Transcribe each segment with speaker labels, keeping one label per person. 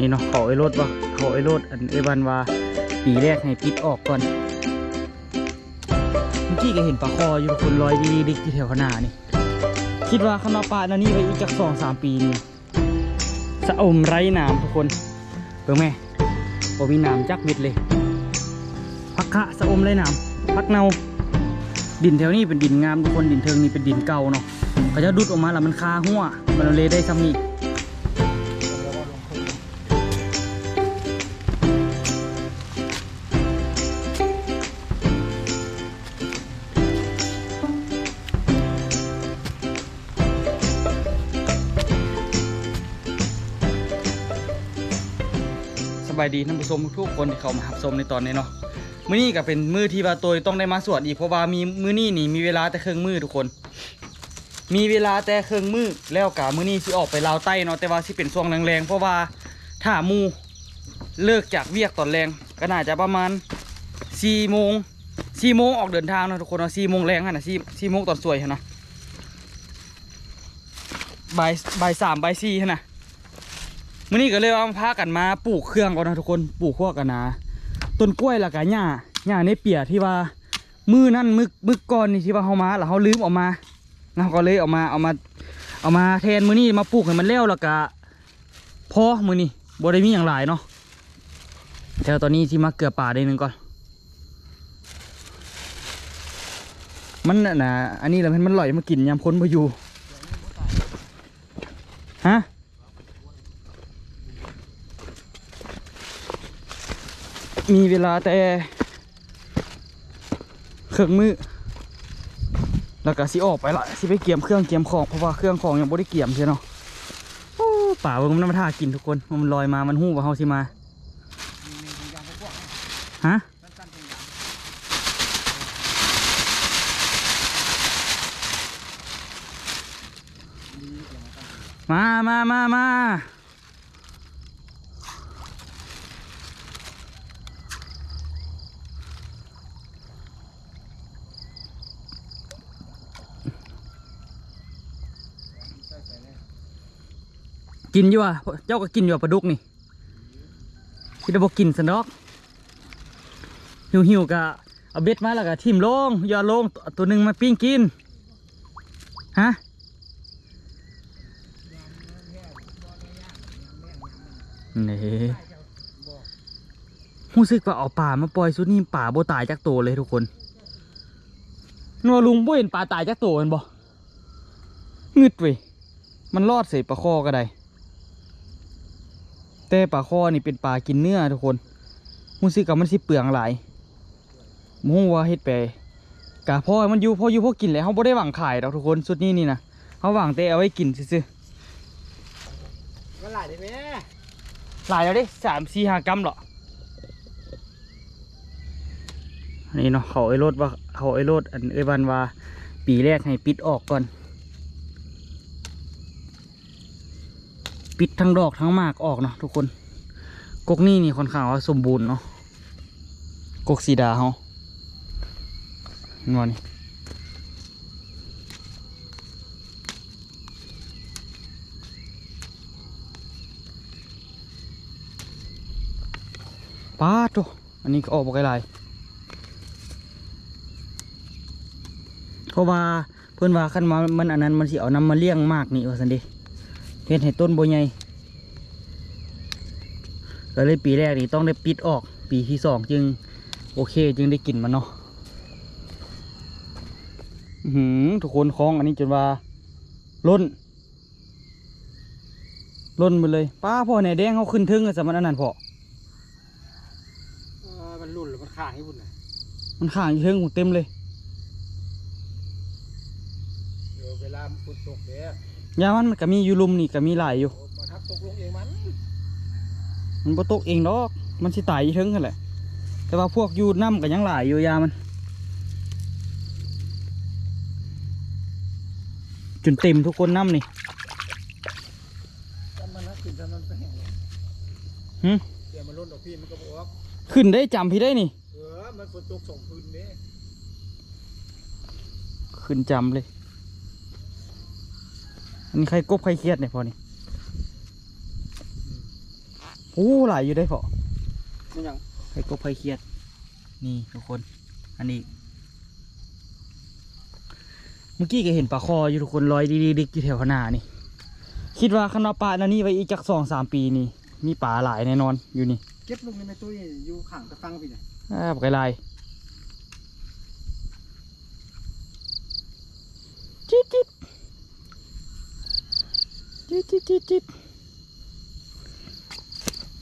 Speaker 1: นี้เนาะเขาไอ้รถว่าเขาไอ้รถอันเอวันว่าปีแรกให้ปิดออกก่อนเมื่อกี้ก็เห็นปลาคออยู่คนลอยดีดิกที่แถวขนานี่ คิดว่าคำว่าปลาอันนี้ไปอีกจากสองสามปีนี่สะอมไร้น้ำทุกคนเบิ่งแม่บ่มีน้ำจักม็ดเลยพักคะสะอมไร้น้ำพักเนาดินแถวนี้เป็นดินงามทุกคนดินเทิงนี่เป็นดินเก่าเนาะเขาจะดุดออกมาแล้วมันคาหัวมันเลยได้ซ้ำนี่ บายดีท่านผู้ชมทุกคนที่เข้ามารับชมในตอนนี้เนาะมื้อนี้ก็เป็นมื้อที่ว่าตัวต้องได้มาสวดอีกเพราะว่ามีมื้อนี้นี่มีเวลาแต่เครื่องมือทุกคน มีเวลาแต่เครื่องมือแล้วกะมื้อนี้สิออกไปลาวใต้เนาะแต่ว่าสิเป็นช่วงแรงๆเพราะว่าถ้ามูเลิกจากเวียกตอนแรงก็น่าจะประมาณ4โมง4โมงออกเดินทางนะทุกคนเนาะ4โมงแรงหั่นน่ะ4 4โมงตอนสวยหั่นนะบ่ายบ่ายสามบ่ายสี่หั่นน่ะ มื้อนี้ก็เลยว่าพากันมาปลูกเครื่องก่อนนะทุกคนปลูกพวกันนะต้นกล้วยล้วก็หญ้าหญ้าในเปียที่ว่ามือนั่นมึกมึกก่อนนี่ที่ว่าเขามาแล้วเขาลืมออกมาเราก็เลยเอามาเอามาเอามาแทนมือนี่มาปลูกให้มันแล้วแล้วก็พอมือนี่บ่ได้มีอย่างหลายเนาะแถวตอนนี้ที่มาเกลือป่าได้หนึ่งก่อน มันน่ะอันนี้แหละมันมันลอยมากินยามพ้นพอยู่ฮะ มีเวลาแต่เครื่องมือแล้วก็สิออกไปละสิไปเกี่ยมเครื่องเกี่ยมของเพราะว่าเครื่องของยังบ่ได้เกี่ยมใช่เนาะป่าเบิ่งมันมาท่ากินทุกคนมันลอยมามันหู้ว่าเฮาสิมาฮะมามามามา กินอยู่อะเจ้าก็กินอยู่ปลาดุกนี่คิดว่าบอกกินสนอกหิวหิวกะเอาเบ็ดมาแล้วก็ทิ่มลงย่าลงตัวตัวหนึ่งมาปิ้งกินฮะนี่รู้สึกว่าเอาป่ามาปล่อยสุดนี่ป่าโบตายจากตัวเลยทุกคนนัวลุงบ่เห็นป่าตายจากตัวมันบ่งึดเว้ยมันรอดใส่ปลาคอก็ได้ แต่ปลาคอนี่เป็นปลากินเนื้อทุกคนมูสิกับมันสิเปลืองหลายหมูว่าเฮ็ดไปกะพ่อให้มันอยู่พ่ออยู่พ่อกินแหล้วเขาบ่ได้หวังขายดอกทุกคนสุดนี้นี่นะเขาหวังแต่เอาไว้กินซื่อ
Speaker 2: มันหลายได้ไหม
Speaker 1: ๆหลายแล้วเดิสามสี่ห้ากรัมหรออันนี้เนาะเขาไอ้รถว่าเขาไอ้รถอันเอ้ยวันว่าปีแรกให้ปิดออกก่อน ปิดทั้งดอกทั้งมากออกเนาะทุกคน กกนี่นี่ค่อนข้างว่าสมบูรณ์เนาะกกสีดาเฮาเห็นนี่ป้าดโตอันนี้ก็ออกบ่ไกลหลายเพราะว่าเพื่อนว่าคันมามันอันนั้นมันสิเอาน้ำมาเลี้ยงมากนี่ว่าสันดิ เฮ็ดให้ต้นบ่ใหญ่ก็เลยปีแรกนี่ต้องได้ปิดออก ปีที่สองจึง โอเคจึงได้กินมันเนาะอื้อหือทุกคนคล้องอันนี้จนว่าล้นล้นไปเลยป้าพ่อเนี่ยแดงเขาขึ้นทึงกับสมันอันนั้นพอ
Speaker 2: เออมันหลุ่นหรือมันขาดให้พุ่นน่ะ
Speaker 1: มันข้างอยู่ทึงเต็มเลย
Speaker 2: เดี๋ยวเวลาฝนตกเด้อ ยา
Speaker 1: มันก็มีอยู่ลุมนี่ก็มีหลายอยู่
Speaker 2: โอ้มาทับตกลงเองมัน
Speaker 1: มันบ่ตกเองดอก มันสิตายอยู่ทึงกันแหละ แต่ว่าพวกอยู่น้ำก็ยังหลายอยู่ยามัน จนเต็มทุกคนน้ำนี่
Speaker 2: จำมันนะกินจำมันไปแห้งเลย
Speaker 1: หึ
Speaker 2: เดี๋ยวมันล้นดอกพี่มันก็บออก
Speaker 1: ขึ้นได้จำพี่ได้นี่
Speaker 2: เออ มันฝนตกส่งคืนเด้
Speaker 1: ขึ้นจำเลย อันนี้ใครกบใครเครียดเนี่ยพอนี่โอ้หลายอยู่ได้พอ
Speaker 2: มันยัง
Speaker 1: ไข่กบไข่เครียด นี่ทุกคน อันนี้ เมื่อกี้ก็เห็นปลาคออยู่ทุกคนลอยดิกๆอยู่แถวขางหนานี่ คิดว่าคันว่าปลาอันนี้ไว้อีกจักสองสามปีนี่ มีปลาหลายแน่นอนอยู่นี่
Speaker 2: เก็บลงในแม่ตุ้ยอยู่ข้างตะฟังพี่เนี่ย
Speaker 1: อ่าปลากระไรจิ๊ดจิ๊ด จิ๊ดจิ๊ดจิ๊ดจิ๊ด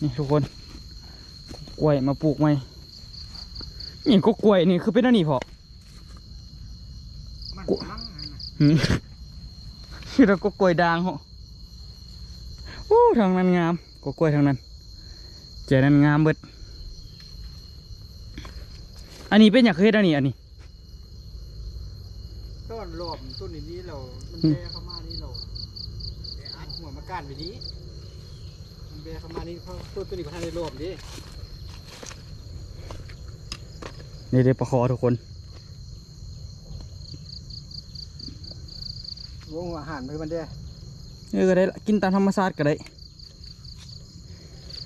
Speaker 1: นี่ทุกคนกล้วยมาปลูกไหมนี่ก็กล้วยนี่คือเป็นอันนี้พอ
Speaker 2: มัน
Speaker 1: กู
Speaker 2: มั่งนั่นน่ะ
Speaker 1: หืมคือเราก็กล้วยด่างเหรอโอ้ทางนั้นงามก็กล้วยทางนั้นเจนั้นงามเบิดอันนี้เป็นอย่างเคยเฮ็ดอันนี้อันนี้
Speaker 2: ต้นรอบต้นนี้เรามัน
Speaker 1: อืม
Speaker 2: แบเข้ามานี่เราแบอัดหัวมา ก้านไปนี้มันแบเข้ามานี่เขาต้นตัวนี้ก็ทันได้รอบดิ
Speaker 1: นี่เดี๋ยวประคอทุกคน
Speaker 2: วงอาหารไปมันเด้
Speaker 1: เออก็ได้ละกินตามธรรมชาติก็ได้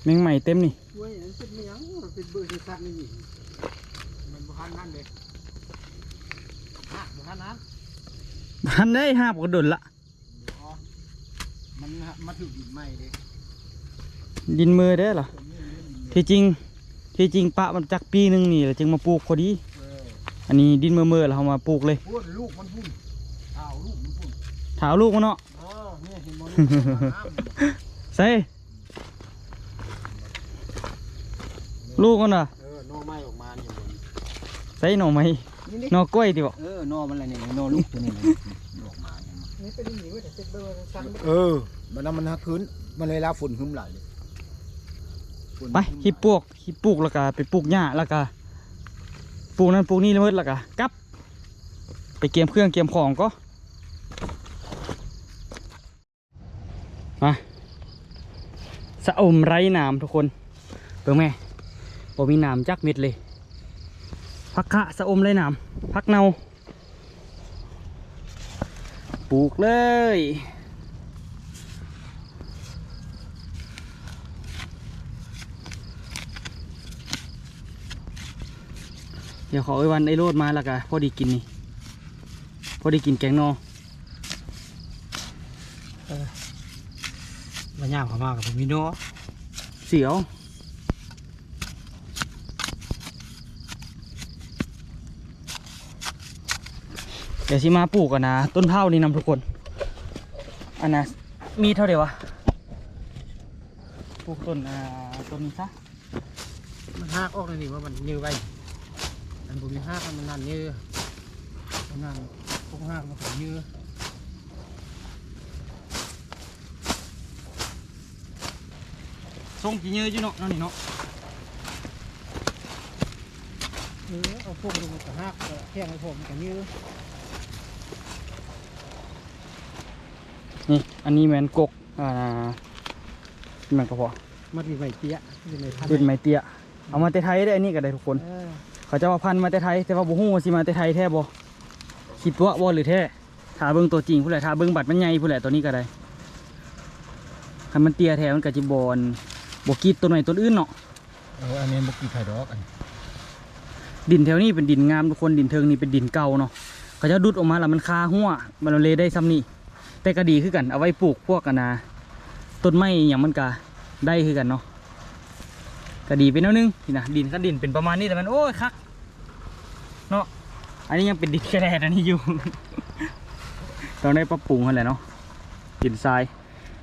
Speaker 1: แมงใหม่เต็มนี่
Speaker 2: เว้ยอันเป็นเมียงมันเป็นเบอร์ที่สัตว์นี่นี่มันบุหันนั่นเด้ฮะบุหันนั้น
Speaker 1: ทันได้ห้าปกระดนละ
Speaker 2: อ๋อ มันมาถึงดินใหม่เด้
Speaker 1: ดินมือได้เหรอที่จริงที่จริงปะมันจักปีหนึงนี่แหละจึงมาปลูกพอดี
Speaker 2: เออ
Speaker 1: อันนี้ดินมือมือเราเอามาปลูกเลย
Speaker 2: พูดลูกมันพุ่นอ้าวลูกมันพุ่น
Speaker 1: ถาวลูกมันเนาะ
Speaker 2: เออเนี่ยเห็นบ่ลูกมันน้ำ
Speaker 1: ใส่ลูกมันอะ
Speaker 2: เออหนอไม้ออกมานี่บน
Speaker 1: ใส่หน่อไม้
Speaker 2: นี่นี่
Speaker 1: หน่อกล้วยดิบ่
Speaker 2: เออหนอมันอะไรเนี่ยหนอลูกตัวนี้เลยออกมาเนี่ยนี่เป็นหนีไว้แต่เจ็บเบอร์สั่นเออ มันน้ำมันฮักคืนมันเลยลาฝุ่นหึมไหลเลยฝุ่น
Speaker 1: ไปฮิปปลูกฮิปปลูกแล้วก็ไปปลูกหญ้าแล้วก็ปลูกนั่นปลูกนี่แล้วหมดแล้วก็กลับ ไปเกียมเครื่องเกียมของก็มาสะอมไร้น้ำทุกคนเบิ่งแม่บ่มีน้ำจักเม็ดเลยพักขะสะอมไร้น้ำพักเนา ปลูกเลย เดี๋ยวขอไอ้วันไอ้โรดมาแล้วกันพอดีกินนี่พอดีกินแกงนอ
Speaker 2: มันยากมากกับผมมีเนาะ
Speaker 1: เสียว เดี๋ยวชิมาปลูกกันนะ ต้นเผานี่นำทุกคนอันนะมีเท่าเดียววะปลูกต้นอ่าต้นนี้ซะ
Speaker 2: มันหักออกเลยนี่ว่ามันยื้อไว้อันผมมีหักมันนั่นยื้อมันนั่นพวกหักมันผมยื้อ
Speaker 1: ทรงกี่เยอะอยู่เนาะนั่นนี่เนาะ
Speaker 2: เออเอาพวกลงมาหักแข้งให้ผมกับยื้อ
Speaker 1: นี่อันนี้แมนกกอ่าแมนกระเพาะ
Speaker 2: มันมีใบเตี้ยมีใบพัน
Speaker 1: เป็นไม้เตี้ยเอามาแต่ไทยได้อันนี้ก็ได้ทุกคน
Speaker 2: เออ
Speaker 1: เขาจะว่าพันธุ์มาแต่ไทยแต่ว่าบุฮู้ว่าสิมาแต่ไทยแท้บ่คิดว่าบ่หรือแท้ถ้าเบิ่งตัวจริงผู้ใดถ้าเบิ่งบัตรมันใหญ่ผู้ใดตัวนี้ก็ได้คันมันเตี้ยแท้มันก็จิบอนบ่กีดตัวไหนตัวอื่นเนาะ
Speaker 2: เอออันนี้บุกี้ไข่ดอกอัน
Speaker 1: ดินแถวนี้เป็นดินงามทุกคนดินเทิงนี่เป็นดินเก่าเนาะเขาจะดุดออกมาแล้วมันคาหัวมันเลยได้ซ้ำนี่ แต่ก็ดีคือกัน เอาไว้ปลูกพวกกันนะต้นไม้อหย่างมันก็ได้คือกันเนาะก็ดีไปแนวนึงนี่นะดินก็ดินเป็นประมาณนี้แต่มันโอ้ยคักเนาะอันนี้ยังเป็นดินแค่แดดอันนี้อยู่ต้องได้ปรับปรุงกันแหละเนาะดินทราย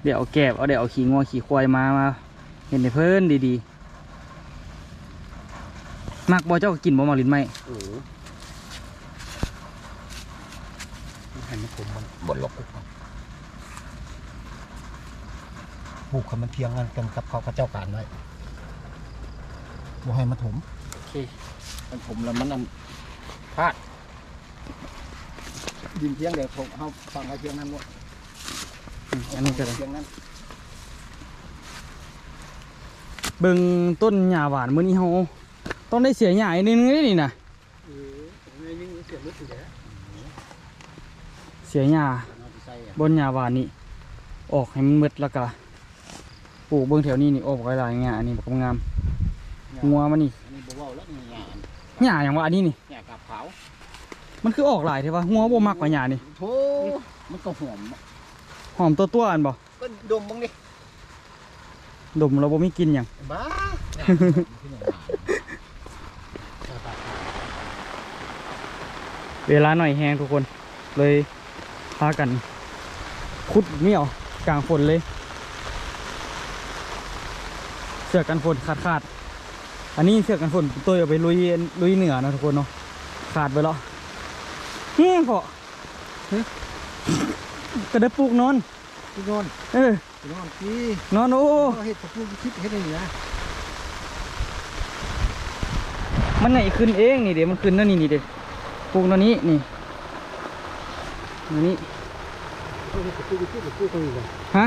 Speaker 1: เดี๋ยวเอาแกบเอาเดี๋ยวเอาขี้งัวขี้ควายมามาเห็นในเพิ่นดีๆมักบ่เจ้าก็กินบ่มักลิ้นไหม
Speaker 2: โอ้หันมาผมมันบดล็อกกุก ปลูกเขามันเทียงกันกันกับเขากับเจ้าการไว้บ่ให้มาถม
Speaker 1: โอเค
Speaker 2: มันถมแล้วมันอันพลาดดินเทียงเดี๋ยวผมเอาฟังไว้เทียงนั้นหมด
Speaker 1: อืมอันนี้ก็ได้
Speaker 2: เทียงนั้น
Speaker 1: เบิ่งต้นหญ้าหวานมื้อนี้เฮาต้องได้เสียหญ้าอีกนิดนึงเด้นี่นะ
Speaker 2: เออในนี้เสียลึกอยู่แล้ว
Speaker 1: เสียหญ้า
Speaker 2: เอาไปใส่อะ
Speaker 1: บนหญ้าหวานนี่ออกให้มันหมดแล้วก็ ปลูกเบื้องแถวนี้นี่โอ้บอกหลายๆเงี้ยอันนี้บอกงามงัวมันนี่
Speaker 2: อันนี้บ่เว้าแล้วนี่งาน
Speaker 1: หญ้าอย่างว่าอันนี้นี่
Speaker 2: เนี่ยกับขาว
Speaker 1: มันคือออกหลายเท่ปะงัวบ่มักกว่าหญ้านี่
Speaker 2: โธ่มันก็หอม
Speaker 1: หอมตัวตัวๆอันบ่
Speaker 2: ก็ดมบ้างดิ
Speaker 1: ดมเราบ่มีกลินหยัง
Speaker 2: บ้า
Speaker 1: เวลาหน่อยแห้งทุกคนเลยพากันขุดเหนี่ยวกลางฝนเลย เสือกกันฝนขาดขาดๆอันนี้เสือกกันฝนตัวเอาไปลุยลุยเหนือนะทุกคนเนาะขาดไปแล้วเฮ้ยพอเฮ้ยก็ได้ปลูกนอน
Speaker 2: พี่นอน
Speaker 1: เออ
Speaker 2: พี่นอนพี่
Speaker 1: นอนโอ้
Speaker 2: เฮ็ดกับพูดคิดเฮ็ดได้นี่นะ
Speaker 1: มันไหนขึ้นเองนี่เดี๋ยวมันขึ้นนั่นนี่นี่เดี๋ยวปลูกนอนนี้นี่นอนนี้
Speaker 2: เขาเฮ็ดกับพูดคิดกับพูดตรงนี้เลย
Speaker 1: ฮะ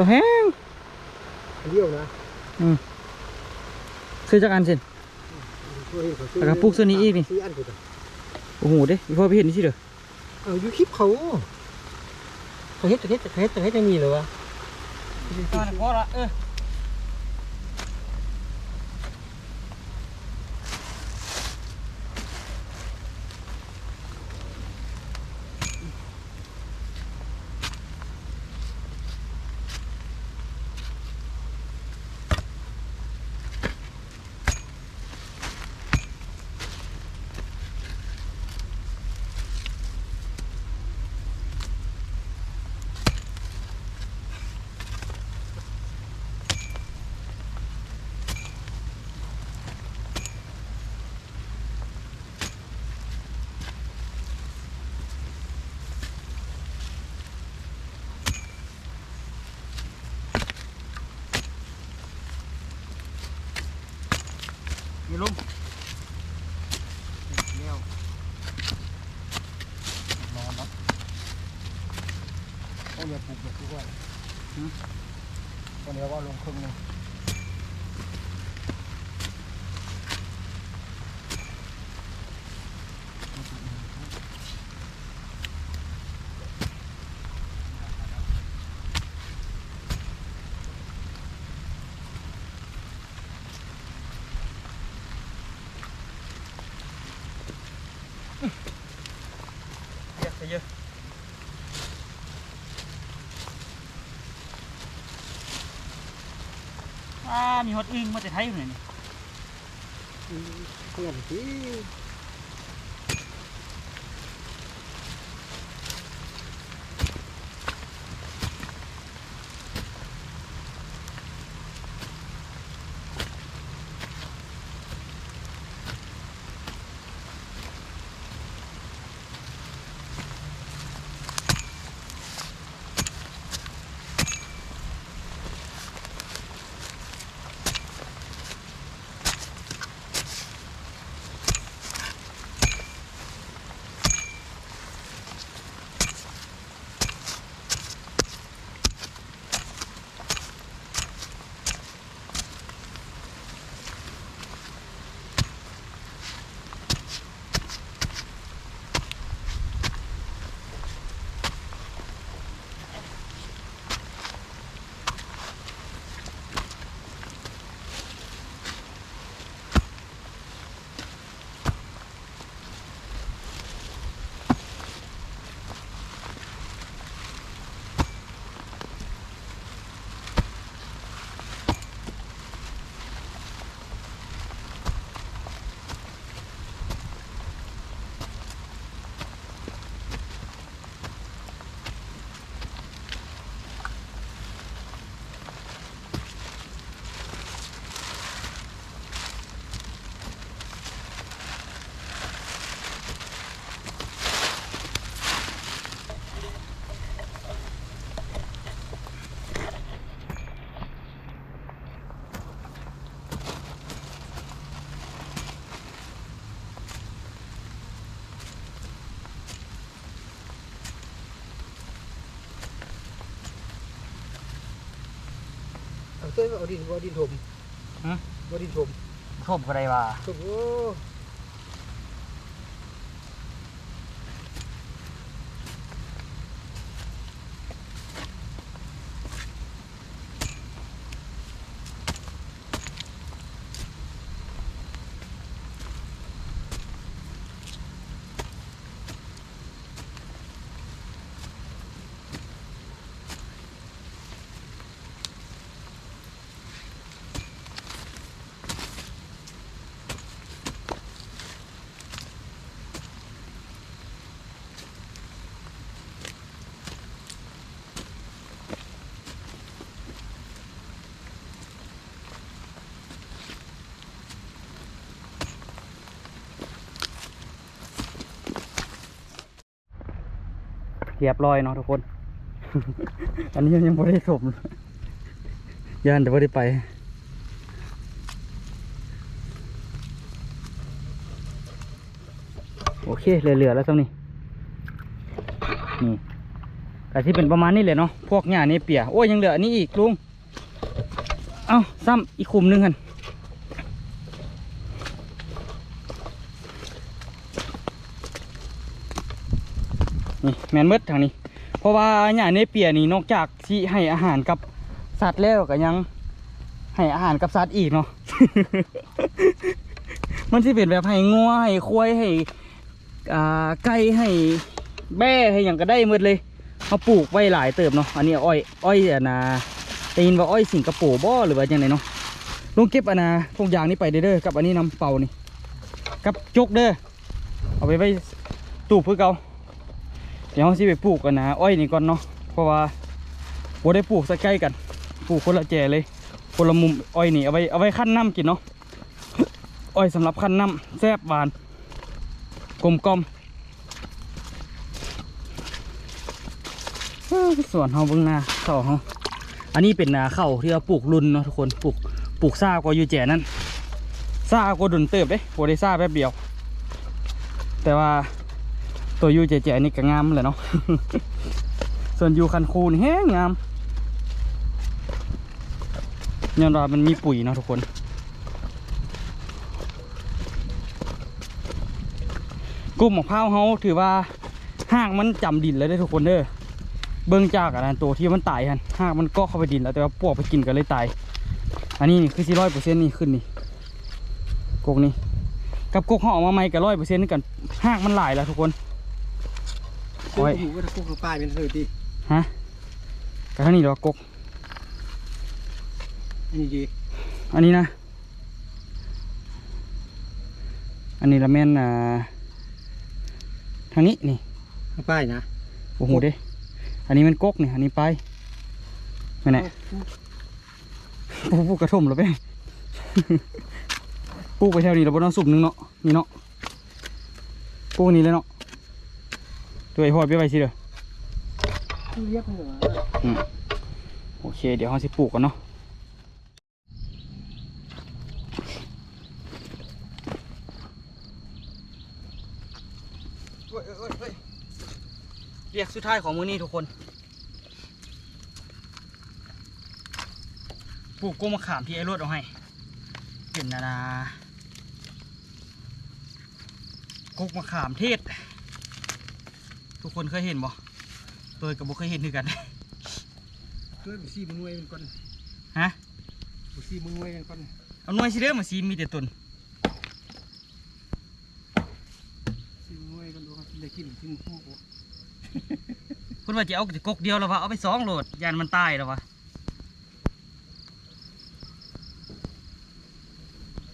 Speaker 1: ตรคุดในหนึ่งก็ได้แล้วนะหมดนี่นี่ก็ได้ละ
Speaker 2: เพื่อเดียว
Speaker 1: ตัวแห้ง
Speaker 2: เดียวนะ
Speaker 1: ซื้อจากอันเสิแล้วก็ปลูกส่วนนี้อีกนี่
Speaker 2: ซื้ออันกูจ้ะ
Speaker 1: โอ้โหเด้อีพ่อไปเห็นนี่สิเด้อ
Speaker 2: เอาอยู่คลิปเขาเขาเฮ็ดเฮ็ดเฮ็ดเฮ็ดจะมีเหรอวะ
Speaker 1: พอละเออ
Speaker 2: มีลุกเลี้ยว
Speaker 1: นอนเนาะ
Speaker 2: เขาเนี่ยปลูกแบบทุกวันคนนี้ว่าลงครึ่งนึง
Speaker 1: เยอะเยอะอ่า มีฮอตอึ้งมาแต่ไทยอยู่ไหนนี่
Speaker 2: เพื่อนที่ ตัวเอาดินบ่ดินถม
Speaker 1: ฮะ
Speaker 2: บ่ดินถม
Speaker 1: ท่มก็ได้ว่า
Speaker 2: ถมโอ้
Speaker 1: เรียบร้อยเนาะทุกคน อันนี้ยังไม่ได้สมย่านแต่ไม่ได้ไปโอเคเหลือๆแล้วซ้ำนี่นี่แต่ที่เป็นประมาณนี้เลยเนาะพวกหญ้านี่เปียโอ้ยยังเหลืออันนี้อีกลุง เอ้าซ้ำอีกคุมหนึงกัน แมนเมดทางนี้ เพราะว่าหญ้านี่เปียนี่นอกจากที่ให้อาหารกับสัตว์แล้วก็ยัง ให้อาหารกับสัตว์อีกเนาะ มันที่เป็นแบบให้งัวให้ควายให้อ่าไก่ให้แบ่ให้อย่างก็ได้หมดเลยเขาปลูกไว้หลายเติบเนาะ อันนี้อ้อย อ้อยอะนาได้ยินว่าอ้อยสิงคโปร์บ่หรือว่าจังไงเนาะลุงเก็บอันนาพวกอย่างนี้ไปเด้อเด้อกับอันนี้นำเป่านี่ กับจกเด้อ เอาไปไว้ตู้เพื่อเกา เดี๋ยวเราสิไปปลูกกันนะอ้อยนี่ก่อนเนาะเพราะว่าบ่ได้ปลูกใใกล้กันปลูกคนละแจเลยคนละมุมอ้อยนี่เอาไว้เอาไว้ขั้นน้ำกินเนาะอ้อยสำหรับขั้นน้ำแซ่บหวานกลมกลมสวนเฮาเบิ่งหน้าเข้าเฮาอันนี้เป็นนาเข้าที่เราปลูกรุ่นเนาะทุกคนปลูกปลูกซากอยู่แจนั่นซากว่าดุนเติบเด้โบได้ซาแป๊บเดียว แต่ว่า ตัวยู่แจๆนี่ก็งามเลยเนาะ ส่วนยูคันคูนแห้งงามย้อนว่ามันมีปุ๋ยเนาะทุกคน กลุ่มของพร้าวเฮาถือว่าห้างมันจำดินเลยได้ทุกคนเด้อ เบิ่งจากอันตัวที่มันตายฮันห้างมันก็เข้าไปดินแล้วแต่ว่าปวกไปกินก็เลยตาย อันนี้นี่คือสี่ร้อยเปอร์เซ็นต์นี่ขึ้นนี่กกนี่กับกกเขาออกมาใหม่กับร้อยเปอร์เซ็นต์นี่กันห้างมันหลายแล้วทุกคน
Speaker 2: โอ้ยหูว่าถ้าพวกป้ายเป็นซื่อติ
Speaker 1: ฮะกับท่านี้เดี๋ยวกก
Speaker 2: นี่ดี
Speaker 1: อันนี้นะ อันนี้ละแม่นอ่าทางนี้นี่
Speaker 2: ป้ายนะ
Speaker 1: โอ้โหเด้อันนี้มันกกนี่อันนี้ไปไม่ไหนปลูกปลูกกระท่มเหรอเป้ปลูกไปแถวนี้เราบ่ต้องสุบหนึงเนาะนี่เนาะปลูกนี่เลยเนาะ ตัวไอ้หอยไปไว้สิเด้อ
Speaker 2: เรียกเหรอ
Speaker 1: อืมโอเค เดี๋ยวเราสิปลูกกันเนาะ
Speaker 2: เว้ยเว้ยเว้ย
Speaker 1: เรียกสุดท้ายของมือนี้ทุกคน ปลูกกุ้งมะขามที่ไอ้รวดเอาให้เป็นนานากุกมะขามเทศทุ กคนเคยเห็นบ่ตัวกับบ่เคยเห็นคือกัน
Speaker 2: ตัวบุซี่มึงงวยเป็นก่อน
Speaker 1: ฮะ
Speaker 2: บุซี่มึงงวยเป็นก่อน
Speaker 1: เอาหน่วยสิเด้อมาซีมีแต่ตุน
Speaker 2: ซี่มึงงวยกันดูครับได้กินกินพวก
Speaker 1: เพิ่นว่าจะเอาแต่กกเดียวแล้ววะเอาไปสองโหลดยานมันตายแล้ววะ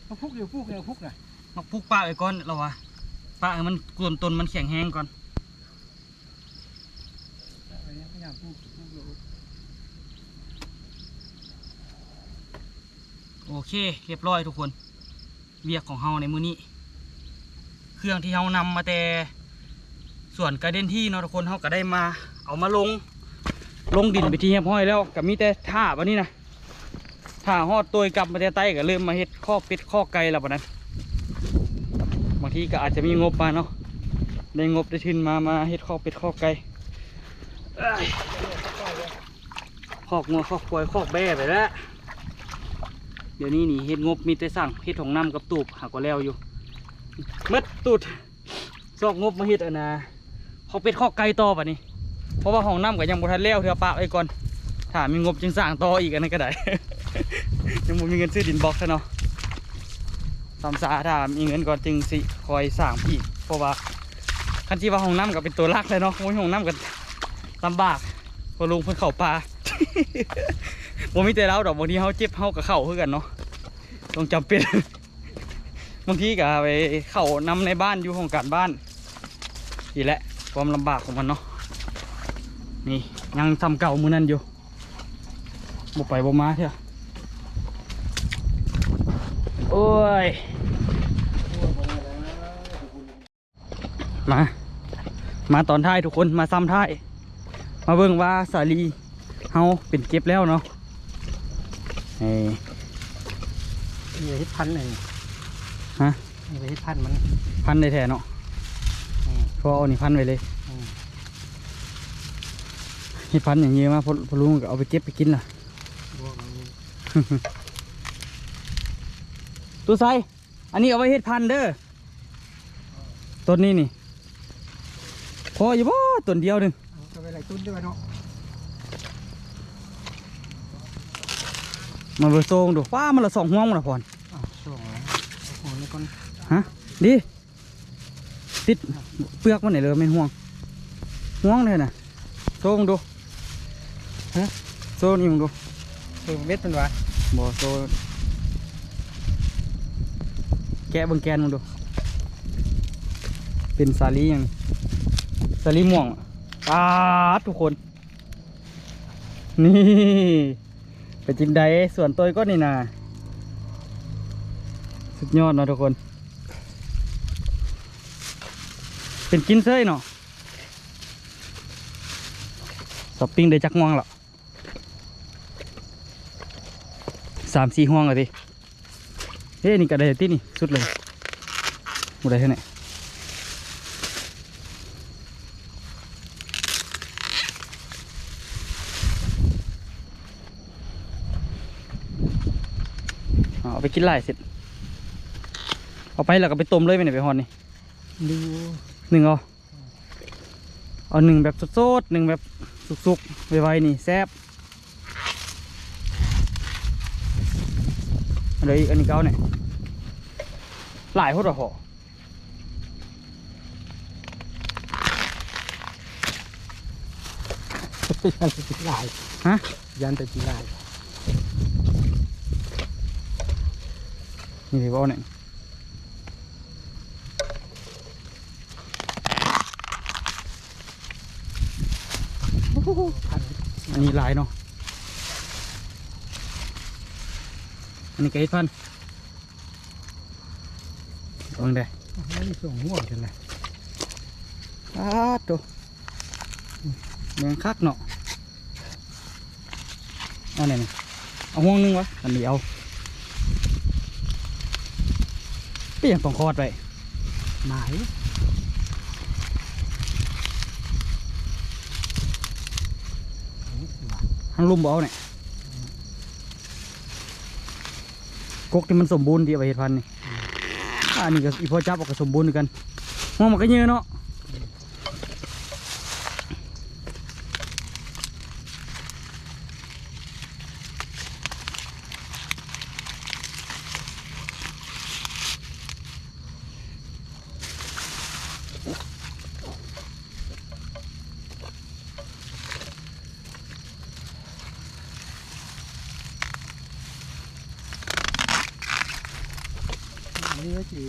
Speaker 2: เอาพวกเดียวพวกเดียวพวกน่ะ
Speaker 1: มาปลูกป้าไว้ก่อนแล้ววะป้าให้มันกลนต้นมันแข็งแห้งก่อน
Speaker 2: อะไรเนี่ยพยายามพวกพวกเดียว
Speaker 1: โอ เคเรียบร้อยทุกคน เวียกของเฮาในมือนี้ เครื่องที่เฮานำมาแต่ส่วนกระเด็นที่เนาะทุกคนเฮาก็ได้มา เอามาลง ลงดินไปที่เรียบร้อยแล้วก็มีแต่ท่าบัดนี้นะท่าฮอดตัวกลับมาแต่ใต้ก็เริ่มมาเฮ็ดข้อเป็ดข้อไก่แล้วบัดนั้นบางทีก็อาจจะมีงบมาเนาะได้งบได้ทุนมามาเฮ็ดข้อเป็ดข้อไก่เอ้อกงัวคอกควายคอกแบ่ไปแล้ว เดี๋ยวนี้นี่เฮ็ดงบมีแต่สั่งเฮ็ดของน้ำกับตูบหากว่าแล้วอยู่มัดตูดซอกงบมาเฮ็ดอันนะเขาเป็ดข้อไก่ต่อป่ะนี่เพราะว่าหองน้ำก็ยังบ่ทันแล้วเถื่อปะไว้ก่อนถ้ามีงบจึงสร้างต่ออีกอันนั้นก็ได้ ยังบ่มีเงินซื้อดินบล็อกซะเนาะสามสาถ้ามีเงินก่อนจึงสิคอยสร้างอีก เพราะว่าคันที่ว่าห้องน้ำก็เป็นตัวหลักเลยเนาะโอ้ยห้องน้ำก็ลำบากพอลุงเพิ่นเข้าป่า บ่มีแต่เราดอกบางทีเฮาเจ็บเฮากับเข้าคือกันเนาะต้องจำเป็น บางทีก็ไปเข้านำในบ้านอยู่ของการบ้านนี่แหละความลำบากของมันเนาะนี่ยังทำเก่ามือนั่นอยู่บ่ไปบ่มาเถอะโอ้ยมา มาตอนท้ายทุกคนมาซ้ำท้าย มาเบิ่งว่าสาลีเฮาเป็นเก็บแล้วเนาะ
Speaker 2: นี่เฮ็ดพันธุ์เลย
Speaker 1: ฮะ
Speaker 2: นี่เฮ็ดพันธุ์มัน
Speaker 1: พันได้แท้เนาะ
Speaker 2: อืม
Speaker 1: พอเอานี่พันไว้เลย
Speaker 2: อืม
Speaker 1: เฮ็ดพันอย่างนี้มาพอพอลุงก็เอาไปเก็บไปกินล่ะ
Speaker 2: บวกมัน
Speaker 1: ตัวไซอันนี้เอาไว้เฮ็ดพันเด้อต้นนี้นี่พออยู่บ่ต้นเดียวหนึง
Speaker 2: เอาจะไปไหนตุ้นด้วยเนาะ
Speaker 1: มาเบิ่งโซงดูฟ้ามันละสองห่วงมันละพร
Speaker 2: อะช่วงแล้วเอาของนี่ก่อน
Speaker 1: ฮะดิติดเปลือกมันไหนเลยไม่นห่วงห่วงเลยน่ะโซงดูฮะโซนี่มึงดู
Speaker 2: เออเม็ดมันวะ
Speaker 1: บ่โซแกะเบิ่งแกนมึงดู เป็นสาลีหยังสาลีม่วงปาดทุกคน นี่ ไปจินไดส่วนตัวก็นี่นาสุดยอดเนาะทุกคน เป็นกินเซ้ยเนาะสอปปิ้งได้จักม่วงแล้วสามสี่ห่วงเลยดิเฮ้ยนี่ก็ได้ที่นี่สุดเลยหมดได้เท่าไหร่ เอาไปกินไล่เสร็จ เอาไปแล้วก็ไปต้มเลยไปไหนไปฮอนนี่
Speaker 2: ดู
Speaker 1: หนึ่งเอาเอาหนึ่งแบบสดๆหนึ่งแบบสุกๆไวๆนี่แซ่บอันนี้อันนี้เก้าเนี่ยหลายโคตรหอ
Speaker 2: ยันแต่จีลาย
Speaker 1: ฮะ
Speaker 2: ยันแต่จีลาย
Speaker 1: นี่พี่บอกเนี่ย
Speaker 2: พันธุ์
Speaker 1: อันนี้หลายเนาะ อันนี้ไก่พันเบิ่งได้
Speaker 2: ไม่ส่งห่วงกันเลย
Speaker 1: อ้าตัวแดงคักเนาะ เอาไหนนี่เอาห่วงหนึงวะ อันนี้เอา เปลี่ยนต้องคอดไป
Speaker 2: หมาย
Speaker 1: ทั้งลุ่มบ่เอาเนี่ยกกที่มันสมบูรณ์ที่เอาไปเห็ดพันธุ์นี่อะอันนี้ก็อีพอจับเออกก็สมบูรณ์เหมือนกันห่วงมันก็เยอะเนาะ
Speaker 2: อันนี้ก็จี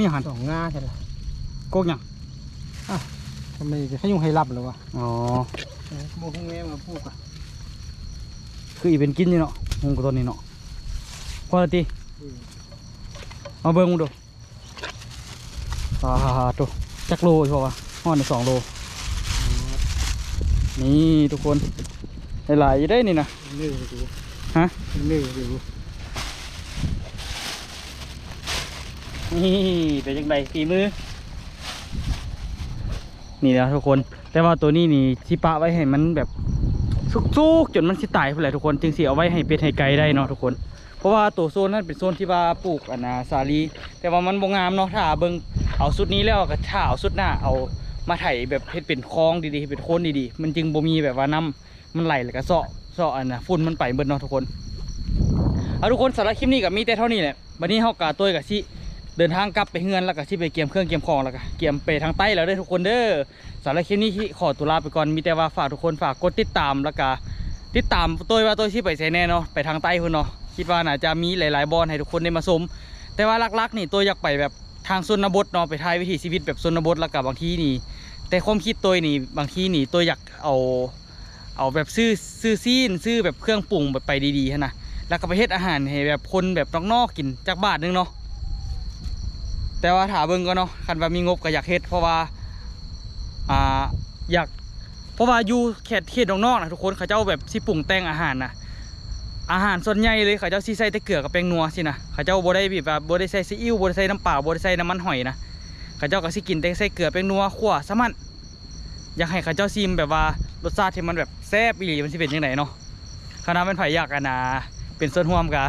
Speaker 1: มีอาหาร
Speaker 2: สองงาใช่ไหม
Speaker 1: กกหยัง
Speaker 2: ทำไมจะให้ยุ่งให้รับหรอวะ
Speaker 1: อ๋อ
Speaker 2: โมกแง่มาพูดอะ
Speaker 1: คืออีเป็นกินอยู่เนาะหงกับตัวนี้เนาะพอและตีมาเบิ่งมึงดูอ่าตัวจักโลใช่ป่าวะห่อในสองโลนี่ทุกคนหลายๆอยู่ได้นี่นะ
Speaker 2: นึ่งดู
Speaker 1: ฮะ
Speaker 2: นึ่งดู
Speaker 1: นี่เป็นยังไงฝีมือ นี่นะทุกคน แต่ว่าตัวนี้นี่ที่ปะไว้ให้มันแบบสุกๆจนมันสิตายพุ่นแหละทุกคนจึงสิเอาไว้ให้เป็ดให้ไก่ได้เนาะทุกคน เพราะว่าตัวโซนนั้นเป็นโซนที่ว่าปลูกอันนาสาลี แต่ว่ามันบ่งามเนาะถ้าเบิ่งเอาสุดนี้แล้วก็ถ้าเอาสุดหน้าเอามาไถแบบเฮ็ดเป็นคลองดีๆเป็นโคนดีๆ มันจึงบ่มีแบบว่าน้ำมันไหลแล้วก็เซาะเซาะอันน่ะฝุ่นมันไปเบิดเนาะทุกคนเอาทุกคนสำหรับคลิปนี้ก็มีแต่เท่านี้แหละวันนี้เฮากะตัวกับสิ เดินทางกลับไปเฮือนแล้วก็สิไปเกียมเครื่องเกียมของแล้วก็เกียมไปทางใต้แล้วด้อทุกคนเด้อสำหรับคลิปนี้ที่ขอตัวลาไปก่อนมีแต่ว่าฝากทุกคนฝากกดติดตามแล้วก็ติดตามตัวว่าตัวที่ไปใส่แน่เนาะไปทางใต้พุ่นเนาะคิดว่าน่าจะมีหลาย ๆบอลให้ทุกคนได้มาชมแต่ว่าลักๆนี่ตัวอยากไปแบบทางชนบทเนาะไปทายวิถีชีวิตแบบชนบทแล้วกับบางทีนี่ แต่ความคิดตัวนี่บางทีนี่ตัวอยากเอาเอาแบบซื้อซื้อซีนซื้อแบบเครื่องปรุงแบบไปดีๆนะแล้วก็ไปเฮ็ดอาหารให้แบบคนแบบนอกๆกินจากบาทนึงเนาะ แต่ว่าถาเบิ่งก็เนาะคันว่ามีงบก็อยากเฮ็ดเพราะว่าอ่าอยากเพราะว่าอยู่เขตเขตนอกๆนะทุกคนเขาเจ้าแบบสิปรุงแต่งอาหารนะอาหารส่วนใหญ่เลยเขาเจ้าซีใส่แต่เกลือกับแป้งนัวสินะเขาเจ้าบ่ได้แบบว่าบ่ได้ใส่ซีอิ๊วบ่ได้ใส่น้ำเปล่าบ่ได้ใส่น้ำมันหอยนะเขาเจ้าก็สิกินแต่ใส่เกลือแป้งนัวขั่วซะมันอยากให้เขาเจ้าซิมแบบว่ารสชาติที่มันแบบแซ่บอีหลีมันสิเป็นยังไงเนาะคณะเป็นไผอยากกันนะเป็นส่วนร่วมกะ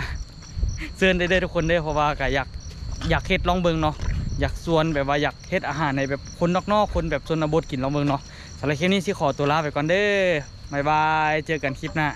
Speaker 1: เชิญได้เด้ทุกคนเด้เพราะว่าก็อยาก อยากเฮ็ดลองเบิงเนาะอยากชวนแบบว่าอยากเฮ็ดอาหารในแบบคนนอกๆคนแบบชนบทกินลองเบิงเนาะสำหรับคลิปนี้สิขอตัวลาไปก่อนเด้อบ๊ายบายเจอกันคลิปหน้า